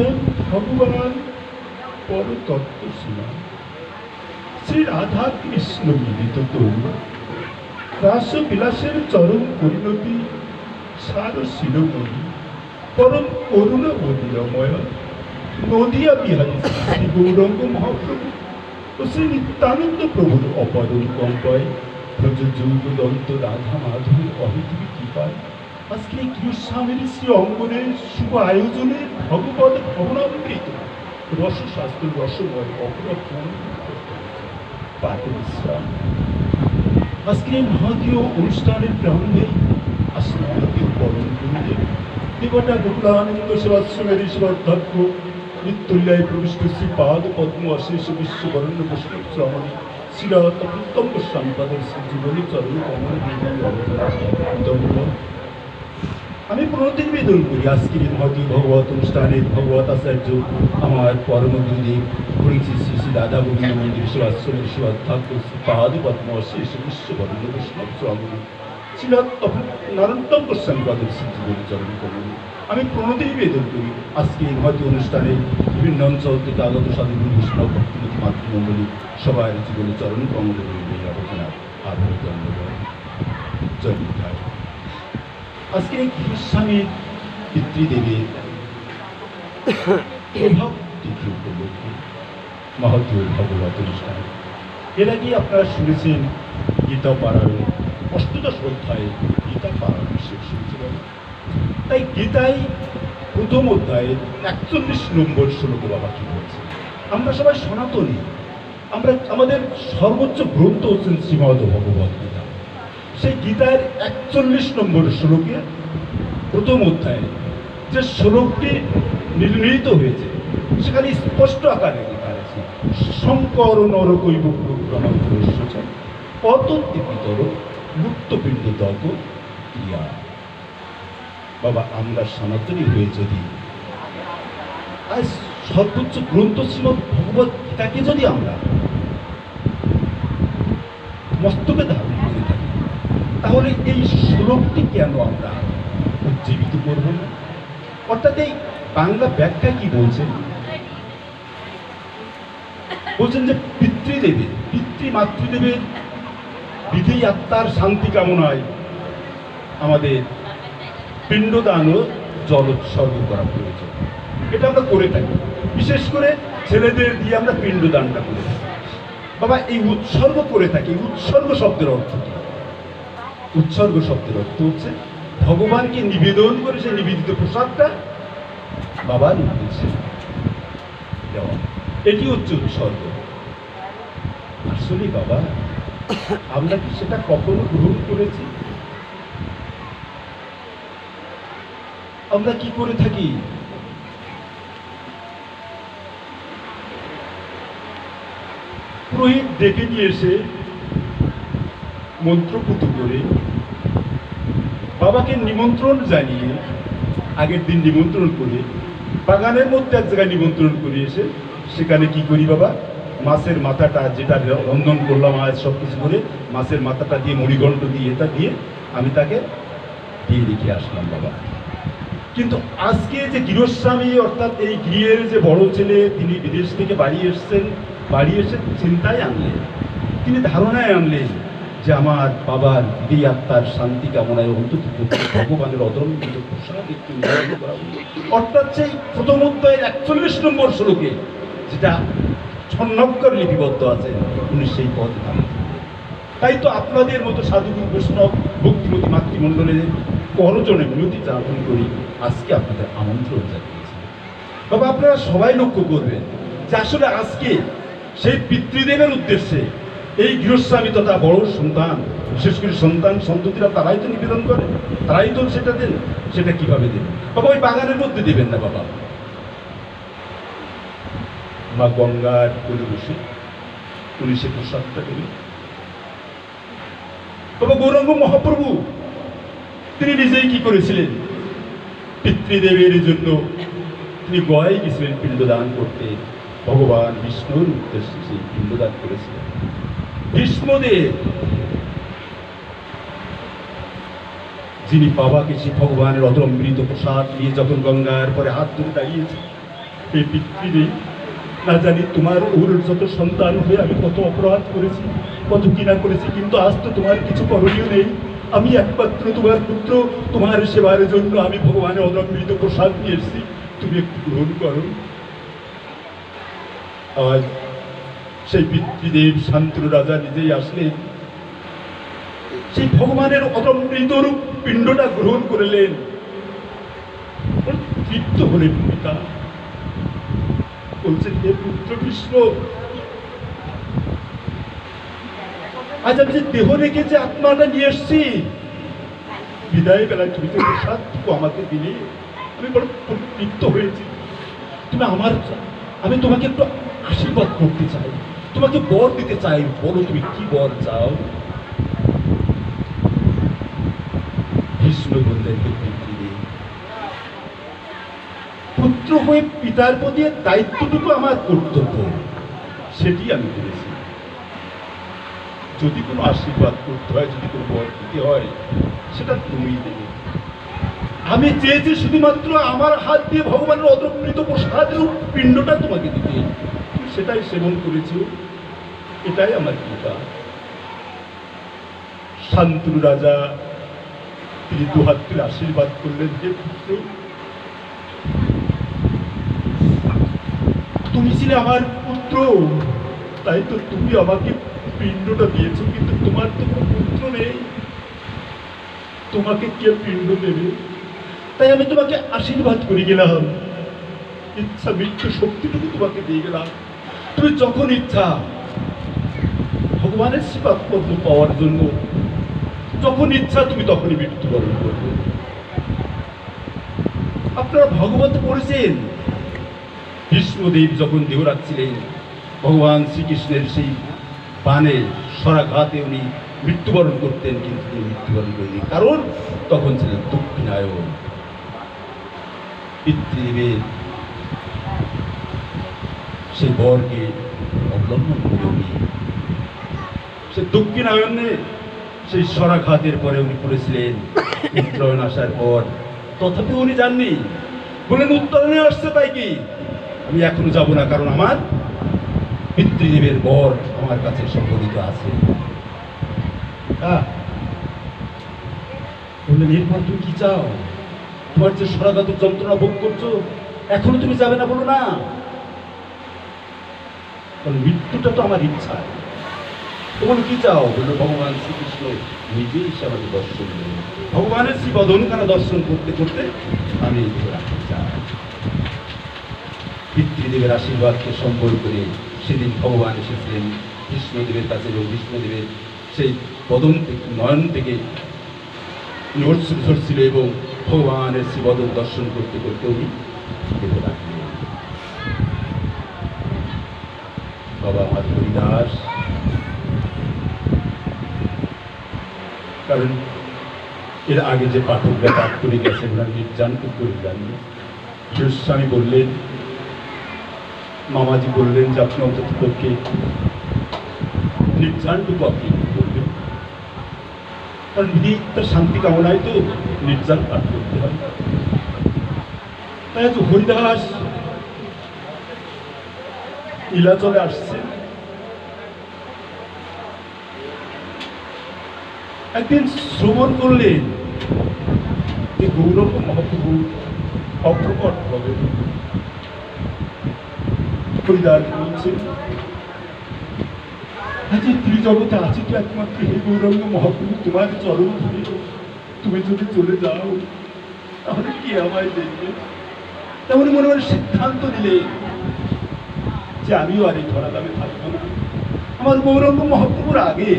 স্বয়ং ভগবান পরতত্ত্ব সীমা শ্রী রাধা কৃষ্ণ মিলিত তরু রাস বিলাসের চরম পরিণতি সার শিরোমণি পরম করুণা মদিরময়, নদিয়া বিহারী শ্রী গৌরঙ্গ মহাপ্রভু ও শ্রী নিত্যানন্দ প্রভুর অপরণ কম্পায় প্রযোজৌগ দন্ত রাধা মাধবের অহিতিক কৃপায়। আজকে গৃহস্বামীর শ্রী অঙ্গনের শুভ আয়োজনে ভগবত ভবনামৃত রসশাস্ত্র রসময় অপরাধ পাঠ বিশ্রাম। আজকে এই মহাদীয় অনুষ্ঠানের প্রারম্ভে পরম গুরুদেব দেবতা গোকুলানন্দ সেবাশ্রমের ঈশ্বরাধ্যক্ষ নিত্যল্যায় প্রবিষ্ট শ্রী পাদ পদ্ম অশেষ বিশ্ববরণ্য বৈষ্ণব শ্রমণী শ্রীরাত উত্তম গোস্বামী পাদের শ্রী জীবনী চরণ কমল আমি প্রণতি নিবেদন করি আজকের মহতী ভগবত অনুষ্ঠানের ভগবত আচার্য আমার পরম গুরুদেব পরিচিত শ্রী শ্রী রাধা গোবিন্দ মন্দির শিবাশ্রমের শ্রী পাদ পদ্ম শেষ বিশ্ববরণ্য বৈষ্ণব শ্রমণী ছিল নারন্তম গোস্বামী পদের শ্রী জীবনী চরণ কমল আমি প্রণতি বেদন করি। আজকে এই অনুষ্ঠানে বিভিন্ন অঞ্চল থেকে আগত সাধু বৈষ্ণব ভক্তিমতী মাতৃমণ্ডলী সবাই জীবনে চরণ কমল এই আলোচনা জয় নিতাই। আজকে এই গৃহস্বামীর পিতৃদেবের প্রভাব তিথি উপলক্ষে মহতীয় ভগবত অনুষ্ঠান। এর আগে আপনারা শুনেছেন গীতা পারায়ণ, অষ্টদশ অধ্যায়ে গীতা পারায়ণ শেষ হয়েছিল। তাই গীতায় প্রথম অধ্যায়ে একচল্লিশ নম্বর শ্লোকে বাবা কি বলছে? আমরা সবাই সনাতনী, আমরা, আমাদের সর্বোচ্চ গ্রন্থ হচ্ছেন শ্রীমদ ভগবত গীতা। সেই গীতার একচল্লিশ নম্বর শ্লোকে প্রথম অধ্যায়ে যে শ্লোকটি নির্ণীত হয়েছে, সেখানে স্পষ্ট আকারে লেখা আছে, শঙ্কর নরকৈব প্রক্রমণ পুরস্য অতন্তিপিতর মুক্তপিণ্ড ক্রিয়া। বাবা, আমরা সনাতনী হয়ে যদি আজ সর্বোচ্চ গ্রন্থ শ্রীমদ ভগবত গীতাকে যদি আমরা মস্তকে ধারণ তাহলে এই শ্লোকটি কেন আমরা উজ্জীবিত করব না? অর্থাৎ এই বাংলা ব্যাখ্যা কি বলছেন বলছেন যে পিতৃদেবের পিতৃ মাতৃদেবের বিধি আত্মার শান্তি কামনায় আমাদের পিণ্ডদান ও জল উৎসর্গ করা প্রয়োজন এটা আমরা করে থাকি। বিশেষ করে ছেলেদের দিয়ে আমরা পিণ্ডদানটা করে থাকি। বাবা, এই উৎসর্গ করে থাকি। উৎসর্গ শব্দের অর্থ কি? উৎসর্গ শব্দের অর্থ হচ্ছে ভগবানকে নিবেদন করে সেই নিবেদিত প্রসাদটা বাবার উদ্দেশ্যে দেওয়া। এটি হচ্ছে উৎসর্গ। আসলে বাবা, আমরা কি সেটা কখনো গ্রহণ করেছি? আমরা কি করে থাকি? পুরোহিত ডেকে নিয়ে এসে মন্ত্রপুত করে বাবাকে নিমন্ত্রণ জানিয়ে আগের দিন নিমন্ত্রণ করে বাগানের মধ্যে এক জায়গায় নিমন্ত্রণ করে এসে সেখানে কি করি বাবা? মাছের মাথাটা যেটা রন্ধন করলাম আজ সব কিছু করে মাছের মাথাটা দিয়ে মুড়িগণ্ড দিয়ে এটা দিয়ে আমি তাকে দিয়ে রেখে আসলাম বাবা। কিন্তু আজকে যে গৃহস্বামী অর্থাৎ এই গৃহের যে বড় ছেলে, তিনি বিদেশ থেকে বাড়ি এসছেন, বাড়ি এসে চিন্তায় আনলেন। তিনি ধারণায় আনলেন যে আমার বাবার এই আত্মার শান্তি কামনায় অন্তত ভগবানের অদম্বিত অর্থাৎ সেই প্রথম অধ্যায়ের একচল্লিশ নম্বর শ্লোকে যেটা ছন্নক্কর লিপিবদ্ধ আছে, উনি সেই পদ ধারণ তাই তো আপনাদের মতো সাধুগুরু বৈষ্ণব, ভক্তিমতী মাতৃমণ্ডলের করজনে বিনতি যাপন করি, আজকে আপনাদের আমন্ত্রণ জানিয়েছি। বাবা আপনারা সবাই লক্ষ্য করবেন যে আসলে আজকে সেই পিতৃদেবের উদ্দেশ্যে এই গৃহস্বামী তথা বড় সন্তান, বিশেষ করে সন্তান সন্ততিরা তারাই তো নিবেদন করে, তারাই তো সেটা দেন, সেটা কীভাবে দেবেন বাবা, ওই বাগানের মধ্যে দেবেন না বাবা। মা গঙ্গার কোলে বসে সে প্রসাদটা দেবেন। বাবা, গৌরাঙ্গ মহাপ্রভু, তিনি নিজেই কি করেছিলেন? পিতৃদেবের জন্য তিনি গয়ে গেছিলেন পিণ্ডদান করতে। ভগবান বিষ্ণুর উদ্দেশ্যে সেই পিণ্ডদান করেছিলেন। ভীষ্মদেব যিনি বাবাকে সেই ভগবানের অদম্বৃত প্রসাদ নিয়ে যখন গঙ্গার পরে হাত ধরে দাঁড়িয়েছে এই পিতৃদেব, না জানি তোমার ওর যত সন্তান হয়ে আমি কত অপরাধ করেছি, কত কিনা করেছি, কিন্তু আজ তো তোমার কিছু করণীয় নেই। আমি একমাত্র তোমার পুত্র, তোমার সেবার জন্য আমি ভগবানের অদম্বিত প্রসাদ নিয়ে এসেছি। তুমি একটু গ্রহণ করো। আজ সেই পিতৃদেব শান্তনু রাজা নিজেই আসলেন। সেই ভগবানের অদম্বিত রূপ পিণ্ডটা গ্রহণ করলেন। তৃপ্ত হলেন পিতা। বলছেন, হে পুত্র কৃষ্ণ, আজ আমি যে দেহ রেখে যে আত্মাটা নিয়ে এসছি, বিদায় বেলায় তুমি তো প্রসাদটুকু আমাকে দিলে, আমি বড় তৃপ্ত হয়েছি। তুমি আমার, আমি তোমাকে একটু আশীর্বাদ করতে চাই। তোমাকে বর দিতে চাই। বলো তুমি কি বর চাও? ভীষ্ম বললেন পুত্র হয়ে পিতার প্রতি দায়িত্বটুকু আমার কর্তব্য। সেটি আমি করেছি যদি কোনো আশীর্বাদ করতে হয়, যদি কোনো বর দিতে হয়, সেটা তুমি দেবে। আমি চেয়েছি শুধুমাত্র আমার হাত দিয়ে ভগবানের অদমৃত প্রসাদের পিণ্ডটা তোমাকে দিতে। সেটাই সেবন করেছ, এটাই আমার কৃপা। শান্তনু রাজা, তিনি দুহাত আশীর্বাদ করলেন, হে পুত্র। তুমি ছিলে আমার পুত্র, তাই তো তুমি আমাকে পিণ্ডটা দিয়েছ, কিন্তু তোমার তো কোনো পুত্র নেই। তোমাকে কে পিণ্ড দেবে? তাই আমি তোমাকে আশীর্বাদ করে গেলাম। ইচ্ছা মৃত্যু শক্তিটুকু তোমাকে দিয়ে গেলাম। তুমি যখন ইচ্ছা, ভগবানের সেবা পদ্ম পাওয়ার জন্য যখন ইচ্ছা তুমি তখনই মৃত্যুবরণ করবে। আপনারা ভগবত পড়েছেন? ভীষ্মদেব যখন দেহ রাখছিলেন ভগবান শ্রীকৃষ্ণের সেই বানে সরাঘাতে উনি মৃত্যুবরণ করতেন, কিন্তু তিনি মৃত্যুবরণ করেনি কারণ তখন ছিলেন দক্ষিণায়ন পিতৃদেবের সেই বরকে অবলম্বন করে উনি সে দক্ষিণায়নে সেই সরাঘাতের পরে উনি করেছিলেন উত্তরায়ণ আসার পর। তথাপি উনি যাননি। বললেন উত্তরণে আসছে তাই কি? আমি এখনও যাব না, কারণ আমার পিতৃদেবের বর আমার কাছে সংগঠিত আছে। বললেন, এরপর তুমি কি চাও? তোমার যে সরাঘাত যন্ত্রণা ভোগ করছ, এখনও তুমি যাবে না বলো না? কারণ মৃত্যুটা তো আমার ইচ্ছা। তখন কি চাও? বলল, ভগবান শ্রীকৃষ্ণ নিজেই এসে আমাকে দর্শন দেবে ভগবানের শ্রী বদনখানা দর্শন করতে করতে আমি রাখতে চাই? পিতৃদেবের আশীর্বাদকে সম্বল করে সেদিন ভগবান এসেছিলেন কৃষ্ণদেবের কাছে এবং কৃষ্ণদেবের সেই বদন থেকে, নয়ন থেকে ঝরছিল এবং ভগবানের শ্রী বদন দর্শন করতে করতে উনি দেহ বাবা আমার হরিদাস কারণ এর আগে যে পাঠকরা পাঠ করে গেছে ওনার নির্যানটুকু করে জাননি স্বামী বললেন, মামাজি বললেন যে আপনি অন্তত পক্ষে নির্যানটুকু আপনি করবেন। কারণ বিধি তার শান্তি কামনায় তো নির্যান পাঠ করতে হয়। তাই হরিদাস নীলাচলে আসছে। একদিন শ্রবণ করলেন, যে গৌরব মহাপ্রভু অপ্রকট হবে। এই ত্রিজগতে আছে তো একমাত্র হে গৌরঙ্গ মহাপ্রভু তোমার চরণ ধরে তুমি যদি চলে যাও, তাহলে কি আমায় দেখবে? তেমন মনে মনে সিদ্ধান্ত নিলে যে আমিও আর এই ধরা দামে থাকব না। আমার গৌরঙ্গ মহাপ্রভুর আগে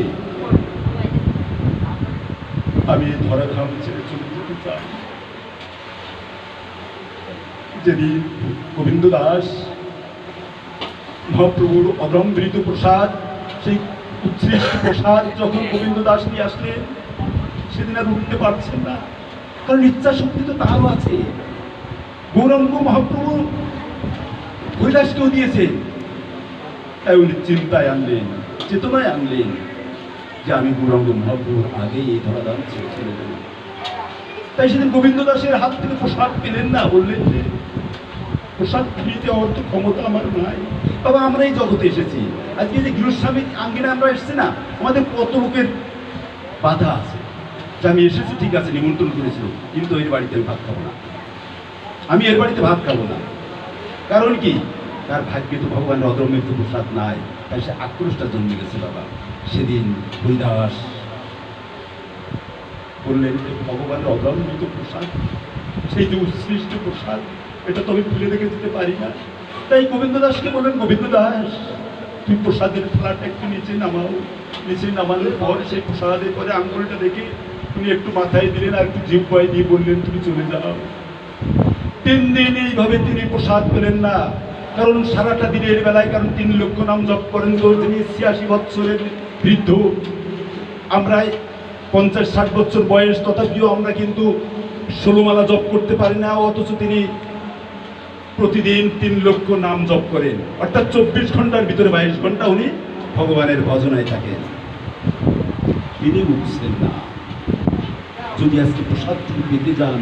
আমি এই ধরাধাম ছেড়ে চলে যেতে চাই। যেদিন গোবিন্দ দাস, মহাপ্রভুর অদম্বৃত প্রসাদ, সেই উচ্ছৃষ্ট প্রসাদ যখন গোবিন্দ দাস নিয়ে আসলেন, সেদিন আর উঠতে পারছেন না। কারণ ইচ্ছা শক্তি তো তারও আছে। গৌরঙ্গ মহাপ্রভু কৈলাসকেও দিয়েছে চিন্তায় আনলেন, চেতনায় আনলেন। যে আমি গৌরঙ্গ মহাপ্রভুর আগেই এই ধরাধাম ছেড়ে ছেড়ে দেব তাই সেদিন গোবিন্দ দাসের হাত থেকে প্রসাদ পেলেন না, বললেন যে, প্রসাদ ফিরিয়ে দেওয়ার তো ক্ষমতা আমার নাই। বাবা, আমরা এই জগতে এসেছি। আজকে যে গৃহস্বামী আঙ্গিনা আমরা এসেছি না, আমাদের কত লোকের বাধা আছে। যে আমি এসেছি, ঠিক আছে, নিমন্ত্রণ করেছিল, কিন্তু এর বাড়িতে আমি ভাত খাব না। আমি এর বাড়িতে ভাত খাব না। কারণ কি? তার ভাগ্যে তো ভগবানের তো প্রসাদ নাই, তাই সে আক্রোশটা জন্মে গেছে বাবা। সেদিন হরিদাস বললেন যে ভগবানের অদম্বিত প্রসাদ? সেই যে উৎসৃষ্ট প্রসাদ, এটা তো আমি ভুলে রেখে দিতে পারি না। তাই গোবিন্দ দাসকে বললেন গোবিন্দ দাস তুই প্রসাদের থালাটা একটু নিচে নামাও। নিচে নামানোর পর সেই প্রসাদের পরে আঙ্গুলটা দেখে উনি একটু মাথায় দিলেন আর একটু জিভ বয় দিয়ে বললেন, তুমি চলে যাও। তিন দিন এইভাবে তিনি প্রসাদ পেলেন না। কারণ সারাটা দিনের বেলায় কারণ তিন লক্ষ নাম জপ করেন তো তিনি ছিয়াশি বৎসরের বৃদ্ধ, আমরা পঞ্চাশ ষাট বছর বয়স, তথাপিও আমরা কিন্তু ষোলোমালা জপ করতে পারি না, অথচ তিনি প্রতিদিন তিন লক্ষ নাম জপ করেন। অর্থাৎ চব্বিশ ঘণ্টার ভিতরে বাইশ ঘণ্টা উনি ভগবানের ভজনায় থাকেন। তিনি বুঝছেন না, যদি আজকে প্রসাদ পেতে যান,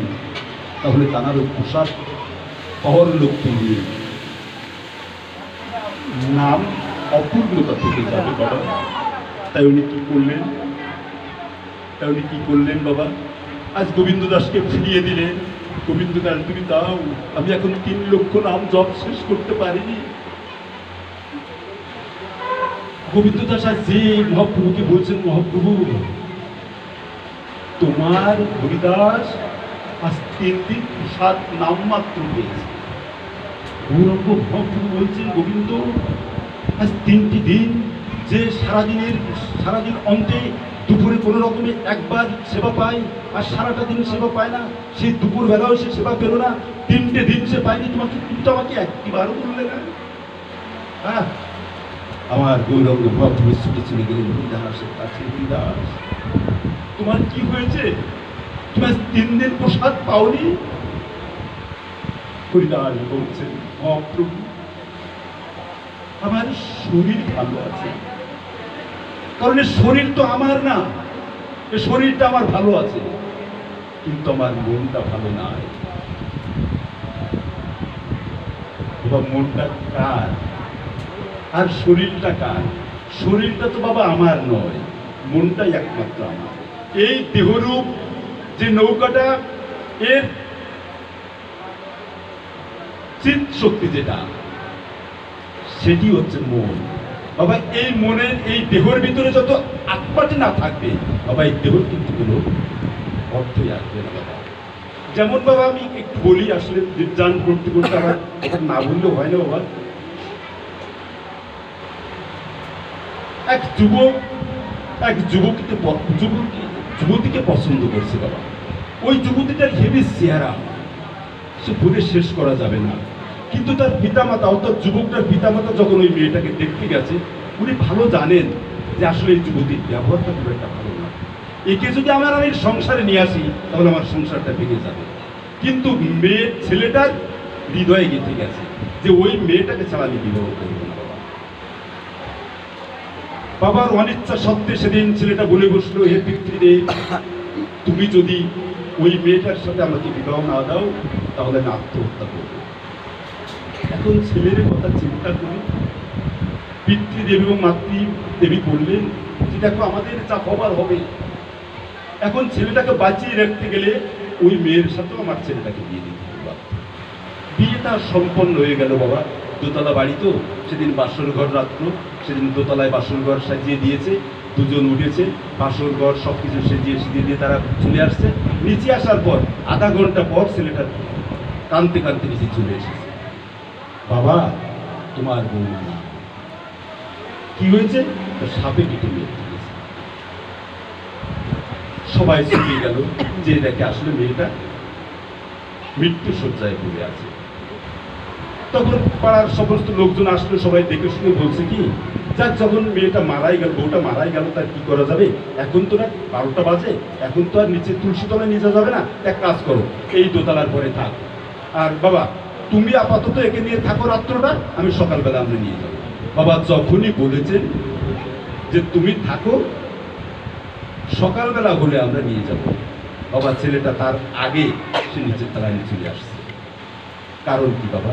তাহলে তাঁরও প্রসাদ অহর লোক তিনি নাম অপূর্ণতা থেকে যাবে, বাবা। তাই উনি কি করলেন? তাই উনি কি করলেন, বাবা? আজ গোবিন্দ দাসকে ফিরিয়ে দিলেন। গোবিন্দ দাস তুমি দাও, আমি এখন তিন লক্ষ নাম জব শেষ করতে পারিনি। গোবিন্দ দাস আজ যে মহাপ্রভুকে বলছেন, মহাপ্রভু, তোমার হরিদাস আজ তিন দিন প্রসাদ নাম মাত্র পেয়েছে। গৌরঙ্গ মহাপ্রভু বলছেন গোবিন্দ। আজ তিনটি দিন যে সারাদিনের, সারাদিন অন্তে দুপুরে কোনো রকমে একবার সেবা পায়, আর সারাটা দিন সেবা পায় না সে দুপুর বেলাও সে সেবা পেল না, তিনটে দিন সে পায়নি। তোমাকে তুমি তো আমাকে একটিবারও বললে না। হ্যাঁ আমার গৌরঙ্গ মহাপ্রভু ছুটে চলে গেলেন হরিদাসের কাছে হরিদাস তোমার কি হয়েছে? তুমি তিন দিন প্রসাদ পাওনি? হরিদাস বলছেন মহাপ্রভু আমার শরীর ভালো আছে। কারণ শরীর তো আমার না, এ শরীরটা আমার ভালো আছে, কিন্তু আমার মনটা ভালো নাই। মনটা কার? আর শরীরটা কার? শরীরটা তো বাবা আমার নয়, মনটাই একমাত্র আমার। এই দেহরূপ যে নৌকাটা, এর চিত শক্তি যেটা, সেটি হচ্ছে মন। বাবা, এই মনের এই দেহর ভিতরে যত আত্মাটি না থাকবে, বাবা, এই দেহর কিন্তু কোনো অর্থই আসবে না, বাবা। যেমন বাবা, আমি একটু বলি, আসলে বিজ্ঞান করতে করতে আমার এটা না বললেও হয় না, বাবা। এক যুবক, এক যুবককে প- যুবক, যুবতীকে পছন্দ করছে, বাবা। ওই যুবতীটার হেভি চেহারা। সে বলে শেষ করা যাবে না। কিন্তু তার পিতামাতা, অর্থাৎ যুবকটার পিতামাতা যখন ওই মেয়েটাকে দেখতে গেছে, উনি ভালো জানেন যে আসলে এই যুবতীর ব্যবহারটা খুব একটা ভালো না। একে যদি আমার আমি সংসারে নিয়ে আসি, তাহলে আমার সংসারটা ভেঙে যাবে। কিন্তু মেয়ে ছেলেটার হৃদয়ে গেঁথে গেছে যে ওই মেয়েটাকে ছাড়া আমি বিবাহ করব বাবার অনিচ্ছা সত্ত্বে সেদিন ছেলেটা বলে বসল, হে পিতৃদেব তুমি যদি ওই মেয়েটার সাথে আমাকে বিবাহ না দাও, তাহলে আমি আত্মহত্যা করব। এখন ছেলের কথা চিন্তা করি পিতৃদেবী এবং মাতৃদেবী বললেন যে দেখো আমাদের যা হবার হবে। এখন ছেলেটাকে বাঁচিয়ে রাখতে গেলে ওই মেয়ের সাথেও আমার ছেলেটাকে বিয়ে দিতে হবে বাবা। বিয়েটা সম্পন্ন হয়ে গেল বাবা। দোতলা বাড়ি তো, সেদিন বাসর ঘর রাত্র, সেদিন দোতলায় বাসর ঘর সাজিয়ে দিয়েছে, দুজন উঠেছে বাসর ঘর সব কিছু সেজিয়ে সিজিয়ে দিয়ে তারা চলে আসছে। নিচে আসার পর, আধা ঘণ্টা পর ছেলেটা কানতে কানতে নিচে চলে এসেছে। বাবা, তোমার বৌমা কি হয়েছে? সাপে কেটে হয়েছে সবাই চলে গেল, যে দেখে আসলে মেয়েটা মৃত্যু শয্যায় পড়ে আছে। তখন পাড়ার সমস্ত লোকজন আসলো, সবাই দেখে শুনে বলছে কি যাক যখন মেয়েটা মারাই গেল, বউটা মারাই গেল, তার কি করা যাবে? এখন তো না বারোটা বাজে, এখন তো আর নিচে তুলসী তলায় নিয়ে যাওয়া যাবে না। এক কাজ করো, এই দোতলার পরে থাক। আর বাবা তুমি আপাতত একে নিয়ে থাকো রাত্রটা, আমি সকালবেলা আমরা নিয়ে যাব। বাবা যখনই বলেছেন যে তুমি থাকো, সকালবেলা হলে আমরা নিয়ে যাব। বাবা, ছেলেটা তার আগে সে নিচের তলায় চলে আসছে। কারণ কি বাবা?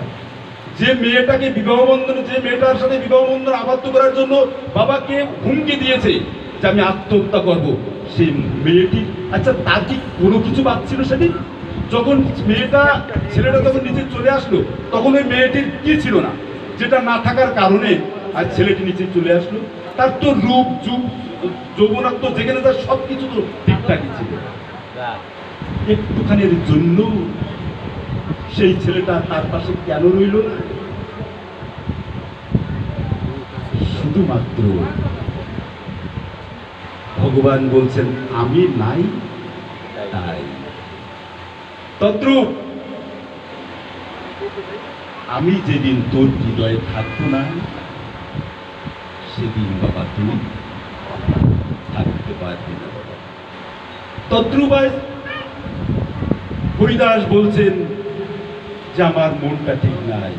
যে মেয়েটাকে বিবাহ বন্ধনে, যে মেয়েটার সাথে বিবাহ বন্ধন আবদ্ধ করার জন্য বাবাকে হুমকি দিয়েছে যে আমি আত্মহত্যা করব, সেই মেয়েটি আচ্ছা তার কি কোনো কিছু পাচ্ছিল সেদিন? যখন মেয়েটা, ছেলেটা যখন নিচে চলে আসলো, তখন ওই মেয়েটির কি ছিল না? যেটা না থাকার কারণে আর ছেলেটি নিচে চলে আসলো। তার তো রূপ, যুগ যৌবনত্ব যেখানে তার সব কিছু তো ঠিকঠাকই ছিল। একটুখানির জন্য সেই ছেলেটা তার পাশে কেন রইল না? শুধুমাত্র ভগবান বলছেন, আমি নাই তদ্রুপ আমি যেদিন তোর হৃদয়ে থাকব না, সেদিন বাবা তুমি থাকতে পারবে না তদ্রুপ আজ হরিদাস বলছেন যে আমার মনটা ঠিক নাই,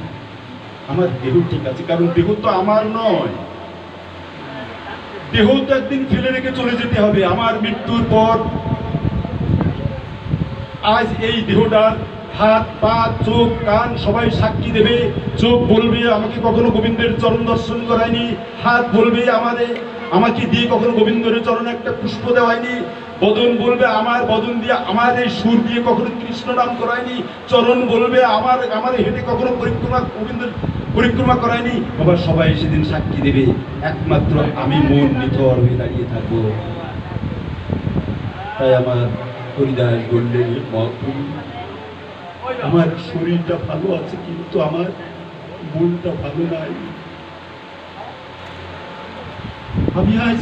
আমার দেহ ঠিক আছে, কারণ দেহ তো আমার নয়। দেহ তো একদিন ফেলে রেখে চলে যেতে হবে, আমার মৃত্যুর পর আজ এই দেহটার হাত, পা, চোখ, কান সবাই সাক্ষী দেবে। চোখ বলবে, আমাকে কখনো গোবিন্দের চরণ দর্শন করায়নি। হাত বলবে আমাদের আমাকে দিয়ে কখনো গোবিন্দের চরণে একটা পুষ্প দেওয়ায়নি। বদন বলবে, আমার বদন দিয়ে আমার এই সুর দিয়ে কখনো কৃষ্ণ নাম করায়নি। চরণ বলবে, আমার আমার হেঁটে কখনো পরিক্রমা, গোবিন্দের পরিক্রমা করায়নি। বাবা সবাই সেদিন সাক্ষী দেবে, একমাত্র আমি মন নিথর হয়ে দাঁড়িয়ে থাকব। তাই আমার হরিদাস বললেন আমার শরীরটা ভালো আছে, কিন্তু আমার মনটা ভালো নাই। আমি আজ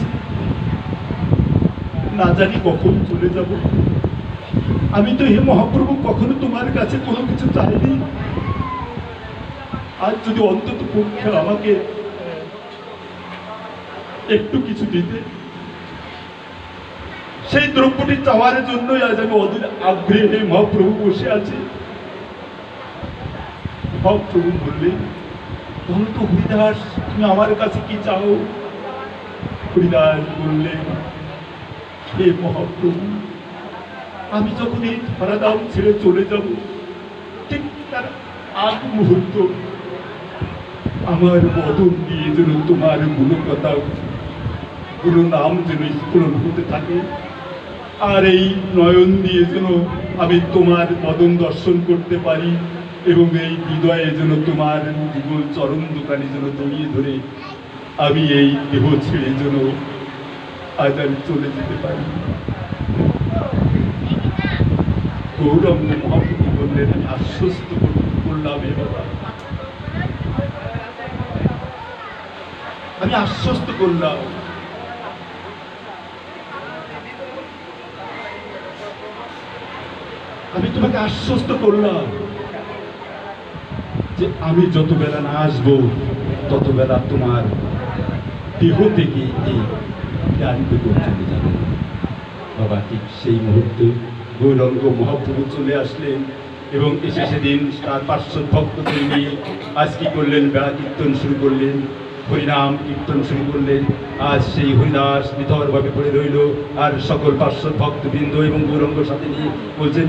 না জানি কখন চলে যাব। আমি তো হে মহাপ্রভু, কখনো তোমার কাছে কোনো কিছু চাইনি? আজ যদি অন্তত পক্ষে আমাকে একটু কিছু দিতে। সেই দ্রব্যটি চাওয়ার জন্যই আজ আমি অধীর আগ্রহে মহাপ্রভু বসে আছি। মহাপ্রভু বললেন বলো তো হরিদাস, তুমি আমার কাছে কি চাও? হরিদাস বললেন, হে মহাপ্রভু, আমি যখন এই ধরাধাম ছেড়ে চলে যাব, ঠিক তার আগ মুহূর্ত আমার বদন দিয়ে যেন তোমার গুণকথা গুরু নাম যেন স্ফুরণ হতে থাকে। আর এই নয়ন দিয়ে যেন আমি তোমার বদন দর্শন করতে পারি এবং এই হৃদয়ে যেন তোমার যুগল চরণ দোকানে যেন জড়িয়ে ধরে আমি এই দেহ ছেড়ে যেন আজ আমি চলে যেতে পারি। গৌরঙ্গ মহাপ্রভু বললেন, আমি আশ্বস্ত করলাম এ বাবা। আমি আশ্বস্ত করলাম। আমি তোমাকে আশ্বস্ত করলাম যে আমি যত বেলা না আসব, তত বেলা তোমার দেহ থেকে এই বেগম চলে যাবে। বাবা, ঠিক সেই মুহূর্তে গৌরঙ্গ মহাপ্রভু চলে আসলেন এবং এসে সেদিন তার পার্শ্ব ভক্তদের নিয়ে আজ কি করলেন? বেড়া কীর্তন শুরু করলেন, হরিনাম কীর্তন শুরু করলেন। আজ সেই হরিদাস নিথরভাবে পড়ে রইল আর সকল পার্শ্ব ভক্তবৃন্দ এবং গৌরঙ্গ সাথে নিয়ে বলছেন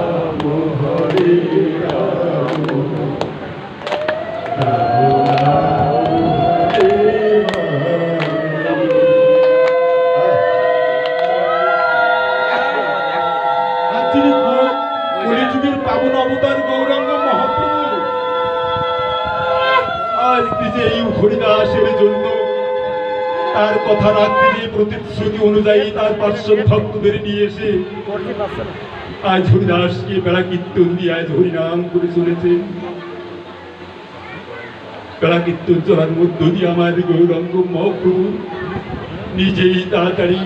অনুযায়ী তার পার্শ্ব ভক্তদের নিয়ে এসে আজ হরিদাসকে বেড়া কীর্তন দিয়ে আজ হরিনাম করে চলেছে। বেড়া কীর্তন চলার মধ্য দিয়ে আমার গৌরাঙ্গ মহাপ্রভু নিজেই তাড়াতাড়ি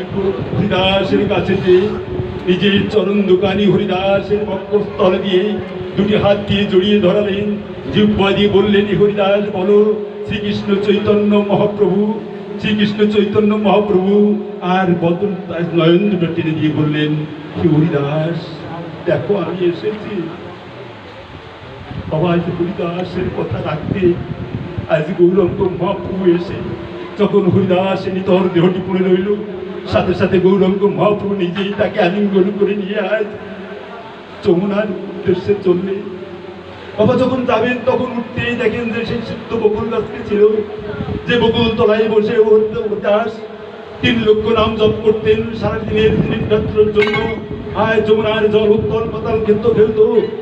হরিদাসের কাছে যে নিজের চরণ দোকানি হরিদাসের বক্ষস্থলে দিয়ে দুটি হাত দিয়ে জড়িয়ে ধরালেন। জিহ্বা দিয়ে বললেন "এ হরিদাস, বলো, শ্রীকৃষ্ণ চৈতন্য মহাপ্রভু শ্রীকৃষ্ণ চৈতন্য মহাপ্রভু আর বদন নয়ন দুটো টেনে দিয়ে বললেন কি হরিদাস, দেখো আমি এসেছি। বাবা আজ হরিদাসের কথা রাখতে আজ গৌরঙ্গ মহাপ্রভু এসে যখন হরিদাস নিতর দেহটি পড়ে রইল, সাথে সাথে গৌরঙ্গ মহাপ্রভু নিজেই তাকে আলিঙ্গন করে নিয়ে আজ যমুনার উদ্দেশ্যে চললে বাবা যখন যাবেন, তখন উঠতেই দেখেন যে সেই সিদ্ধ বকুল গাছটি ছিল। যে বকুল তলায় বসে হরিদাস তিন লক্ষ নাম জপ করতেন। সারাদিনের দিনরাত্রের জন্য আয় যমুনার জল উত্তল পাতাল ক্ষেত্র ফেলত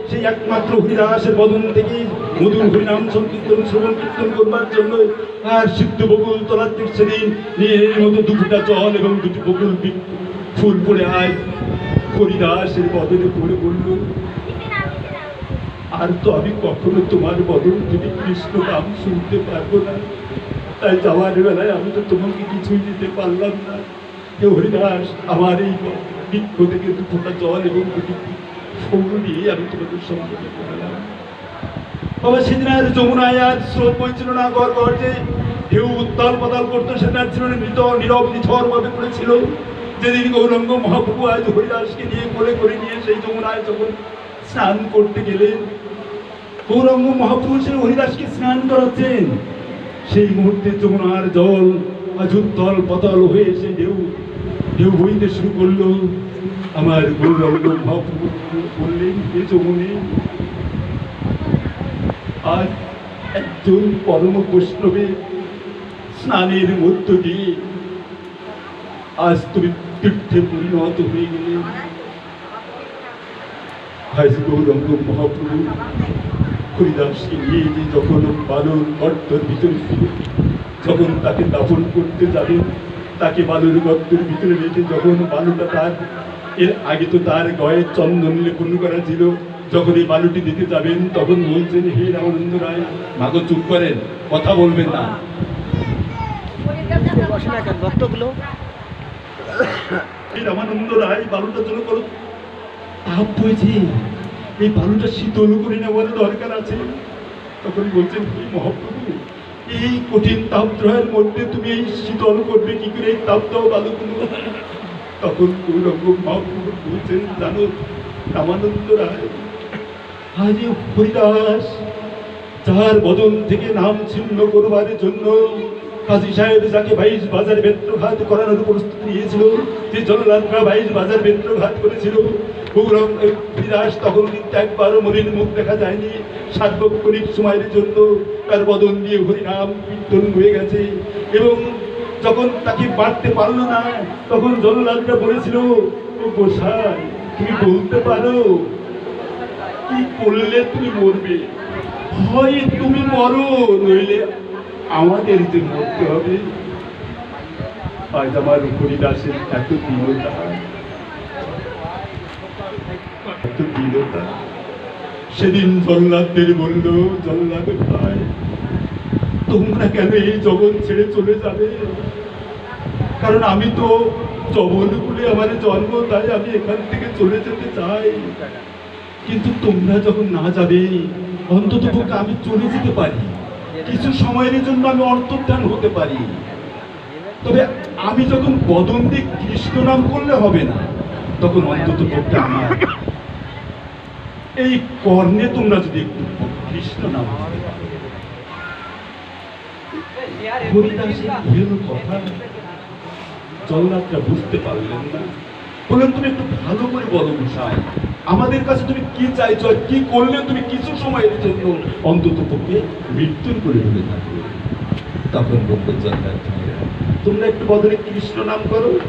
সেই একমাত্র হরিদাসের বদন থেকে মধুর হরিনাম সংকীর্তন, শ্রবণ, কীর্তন করবার জন্য আর সিদ্ধ বকুল তলার সেদিন নিয়ে এর মতো দুটা জল এবং দুটি বকুল ফুল পড়ে আয়। হরিদাসের বদনে পড়ে পড়ল। আর তো আমি কখনো তোমার বদল থেকে কৃষ্ণ নাম শুনতে পারব না। তাই যাওয়ার বেলায় আমি তো তোমাকে কিছুই দিতে পারলাম না। হে হরিদাস, আমার এই বৃক্ষ থেকে দু ফোঁটা জল এবং দুটি ফুল নিয়ে আমি তোমাদের সঙ্গে করলাম বাবা সেদিন আর যমুনায় আর স্রোত বইছিল না, গড় যে ঢেউ উত্তাল পাতাল করতো সেদিন আর ছিল মৃত নীরব নিথর ভাবে পড়েছিল। যেদিন গৌরঙ্গ মহাপ্রভু আজ হরিদাসকে নিয়ে কোলে করে নিয়ে সেই যমুনায় যখন স্নান করতে গেলেন গৌরঙ্গ মহাপ্রভু সেই হরিদাসকে স্নান করাচ্ছেন। সেই মুহূর্তে যমুনার জল আজ উত্তল পতল হয়ে সেই ঢেউ ঢেউ বইতে শুরু করল। আমার গৌরঙ্গ মহাপ্রভু বললেন এ যমুনে, আজ একজন পরম বৈষ্ণবের স্নানের মধ্য দিয়ে আজ তুমি তীর্থে পরিণত হয়ে গেলে। আজ গৌরঙ্গ মহাপ্রভু হরিদাসকে নিয়ে যে যখন বালুর গর্তর ভিতরে ছিল যখন তাকে দাফন করতে যাবেন তাকে বালুর গর্তের ভিতরে রেখে যখন বালুটা তার এর আগে তো তার গয়ে চন্দন লেপন করা ছিল যখন এই বালুটি দিতে যাবেন তখন বলছেন হে রামানন্দ রায় মাগো চুপ করেন কথা বলবেন না। কেন? রামানন্দ রায় বালুটা জন্য করো। তাপ হয়েছে। এই বালুটা শীতল করে নেওয়ার দরকার আছে। তখন বলছেন হে মহাপ্রভু, এই কঠিন তাপদ্রয়ের মধ্যে তুমি এই শীতল করবে কি করে? এই তাপ দাও বালুগুলো। তখন গৌরঙ্গ মহাপ্রভু বলছেন, জানো, রামানন্দ রায় এই হরিদাস, যার বদন থেকে নাম ছিন্ন করবার জন্য কাজী সাহেব যাকে বাইশ বাজার বেত্রঘাত করানোর প্রস্তুতি নিয়েছিল যে জনলাটরা বাইশ বাজার বেত্রঘাত করেছিল হরিদাস তখন কিন্তু একবারও মলিন মুখ দেখা যায়নি। সার্বক্ষণিক সময়ের জন্য তার বদন দিয়ে হরিনাম কীর্তন হয়ে গেছে। এবং যখন তাকে বাড়তে পারল না, তখন বলেছিল তুমি বলতে পারো, কি করলে তুমি মরবে? হয় তুমি মরো, নইলে আমাদের যে মরতে হবে। আজ আমার হরিদাসের এত দীনতা এত সেদিন জল্লাদদের বলল, জল্লাদ ভাই তোমরা কেন এই জগৎ ছেড়ে চলে যাবে? কারণ আমি তো জবনকুলে আমার জন্ম, তাই আমি এখান থেকে চলে যেতে চাই। কিন্তু তোমরা যখন না যাবে, অন্তত পক্ষে আমি চলে যেতে পারি। কিছু সময়ের জন্য আমি অন্তর্ধান হতে পারি। তবে আমি যখন বদন দিয়ে কৃষ্ণ নাম করলে হবে না, তখন অন্তত পক্ষে আমার এই কর্ণে তোমরা যদি একটু কৃষ্ণ নাম হরিদাসের বুঝতে পারলেন না। বললেন, তুমি একটু ভালো করে বলো গোসাই আমাদের কাছে তুমি কি চাইছো আর কি করলে তুমি কিছু সময়ের জন্য অন্তত পক্ষে মৃত্যুর করে ফেলে থাকবে? তখন বললেন জগন্নাথ তোমরা একটু বদলে কৃষ্ণ নাম করো।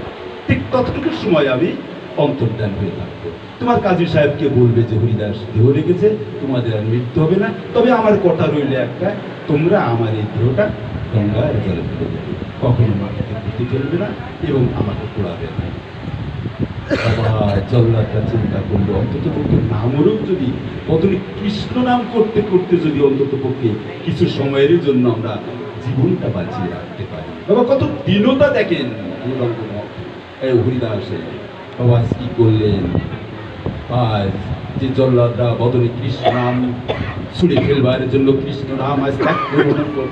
ঠিক ততটুকু সময় আমি অন্তর্ধান হয়ে থাকব। তোমার কাজী সাহেবকে বলবে যে, হরিদাস, দেহ রেখেছে, তোমাদের আর মৃত্যু হবে না। তবে আমার কথা রইলে একটা, তোমরা আমার এই দেহটা গঙ্গার জলে ফেলে দেবে। কখনো মাটিতে পুঁতে ফেলবে না এবং আমাকে পোড়াবে না। বাবা জল্লাদটা চিন্তা করল, অন্তত পক্ষে নামেরও যদি কতদিন কৃষ্ণ নাম করতে করতে যদি অন্তত পক্ষে কিছু সময়ের জন্য আমরা জীবনটা বাঁচিয়ে রাখতে পারি। বাবা, কত দীনতা দেখেন। গৌরাঙ্গ আজ কি করলেন। আজ যে জল্লাদরা বদলে কৃষ্ণ নাম ছুড়ে ফেলবার জন্য, কৃষ্ণ নাম আজ ত্যাগ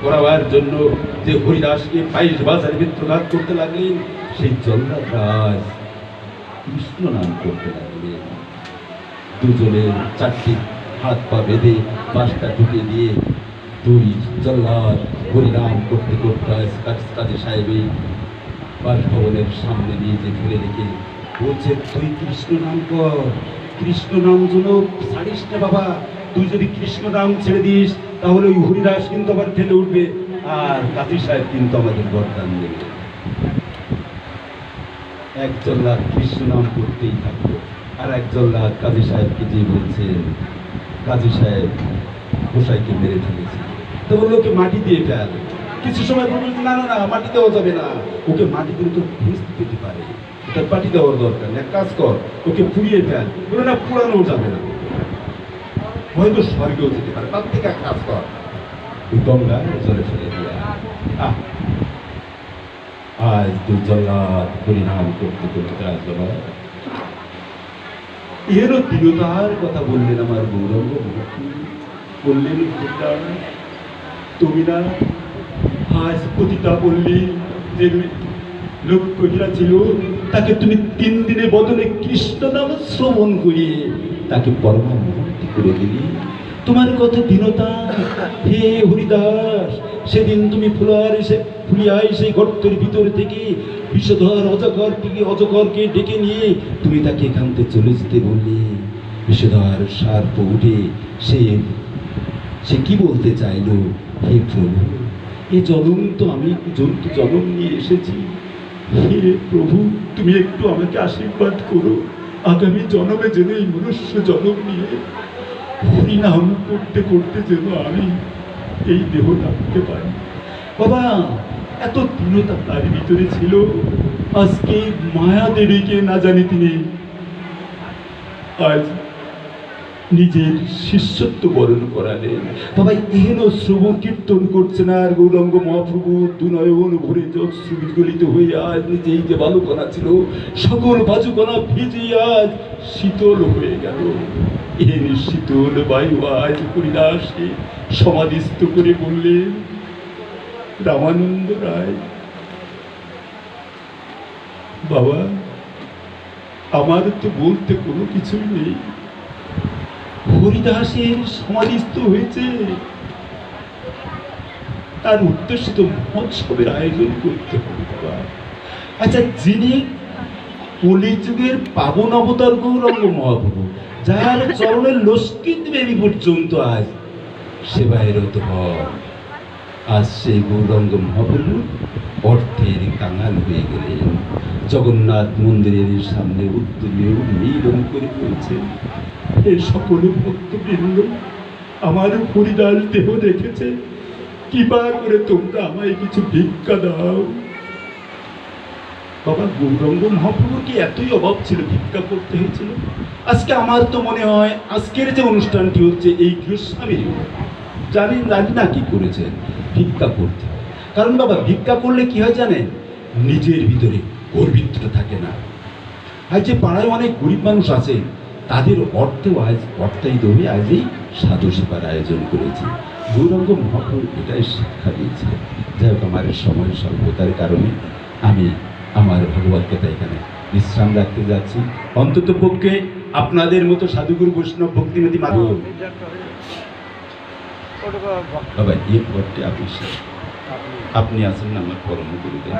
করাবার জন্য যে হরিদাসকে বাইশ বাজারে মিত্রঘাত করতে লাগলেন, সেই জল্লাদরা আজ কৃষ্ণ নাম করতে লাগলেন। দুজনে চারটি হাত পা বেঁধে বাসটা ঢুকে দিয়ে দুই জল্লাদ হরিনাম করতে করতে কাজ- কাজী সাহেবে বাসভবনের সামনে নিয়ে যে ফেলে রেখে বলছে তুই কৃষ্ণ নাম কর কৃষ্ণ নাম যেন ছাড়িস না বাবা তুই যদি কৃষ্ণ নাম ছেড়ে দিস তাহলে ওই হরিদাস কিন্তু আবার ঠেলে উঠবে আর কাজী সাহেব কিন্তু আমাদের বরদান দেবে। এক জল্লাদ কৃষ্ণ নাম করতেই থাকল আর এক জল্লাদ কাজী সাহেবকে যে বলছেন কাজী সাহেব গোসাইকে মেরে ফেলেছে। তো বলল ওকে মাটি দিয়ে ফেল। কিছু সময় বলল যে, না না না মাটি দেওয়া যাবে না। ওকে মাটি দিলে তো বুঝতে পেতে পারে। ওটা মাটি দেওয়ার দরকার। এক কাজ কর ওকে পুড়িয়ে ফেল। বলে না পুরানো যাবে না। হয়তো স্বর্গেও যেতে পারে। তার থেকে এক কাজ কর। ওই গঙ্গার জলে ফেলে দিয়ে আজ পরিণাম করতে করতে বাবা। এরও দৃঢ়তার কথা বললেন আমার গৌরঙ্গ বললেন তুমি না, আজ প্রতিটা বললি যে লোক কহিরা ছিল তাকে তুমি তিন দিনে বদলে কৃষ্ণ নাম শ্রবণ করিয়ে তাকে পরমা মুক্তি করে দিলি। তোমার কত দীনতা, হে হরিদাস, সেদিন তুমি ফুলার এসে ফুলিয়ায় সেই গর্তের ভিতর থেকে বিষধর অজগর থেকে অজগরকে ডেকে নিয়ে তুমি তাকে এখান থেকে চলে যেতে বললে। বিষধর সার্প উঠে সে সে কি বলতে চাইলো? হে প্রভু, এ জনম তো আমি জন্তু জনম নিয়ে এসেছি। হে প্রভু, তুমি একটু আমাকে আশীর্বাদ করো। আগামী জন্মে যেন এই মনুষ্য জন্ম নিয়ে হরিনাম করতে করতে যেন আমি এই দেহ রাখতে পারি। বাবা, এত দৃঢ়তা তার ভিতরে ছিল। আজকে মায়া দেবীকে না জানি তিনি আজ নিজের শিষ্যত্ব বরণ করালেন। বাবা এহেন শ্রবণ কীর্তন করছেন আর গৌরঙ্গ মহাপ্রভু দুনয়ন ভরে যশ্রু বিগলিত হয়ে আজ নিজেই যে বালুকণা ছিল, সকল বাজুকণা ভিজে আজ শীতল হয়ে গেল। এহেন শীতল বায়ু আজ হরিদাসকে সমাধিস্থ করে বললেন, রামানন্দ রায়, বাবা, আমার তো বলতে কোনো কিছুই নেই। হরিদাসের সমাধিস্থ হয়েছে। তার উদ্দেশ্য তো মহোৎসবের আয়োজন করতে হবে আচ্ছা যিনি কলিযুগের পাবন অবতার গৌরঙ্গ মহাপ্রভু যার চরণের লস্কিত বেবি পর্যন্ত আজ সেবায়রত হয় আজ সেই গৌরঙ্গ মহাপ্রভু অর্থের কাঙাল হয়ে গেলেন। জগন্নাথ মন্দিরের সামনে উত্তরীয় মিলন করে পড়েছে এর সকল ভক্তবৃন্দ, আমার হরিদাস দেহ দেখেছে। কৃপা করে তোমরা আমায় কিছু ভিক্ষা দাও। বাবা, গৌরঙ্গ মহাপ্রভু কি এতই অভাব ছিল ভিক্ষা করতে হয়েছিল? আজকে আমার তো মনে হয়, আজকের যে অনুষ্ঠানটি হচ্ছে এই গৃহস্বামীর। জানি জানি না কি করেছে ভিক্ষা করতে। হয় কারণ বাবা ভিক্ষা করলে কি হয় জানেন? নিজের ভিতরে গর্বিত্ব থাকে না। আজ যে পাড়ায় অনেক গরিব মানুষ আছে তাদের অর্থেও আজ অর্থায়িত হয়ে আজ এই সাধু সেবার আয়োজন করেছে। গৌরঙ্গ মহাপ্রভু এটাই শিক্ষা দিয়েছে। যাই হোক আমার সময় স্বল্পতার কারণে আমি আমার ভগবত কথা এখানে বিশ্রাম রাখতে যাচ্ছি। অন্তত পক্ষে আপনাদের মতো সাধুগুরু বৈষ্ণব ভক্তিমতী মাধব। বাবা এই পদটি আপনি আপনি আছেন আমার পরম গুরুদেব।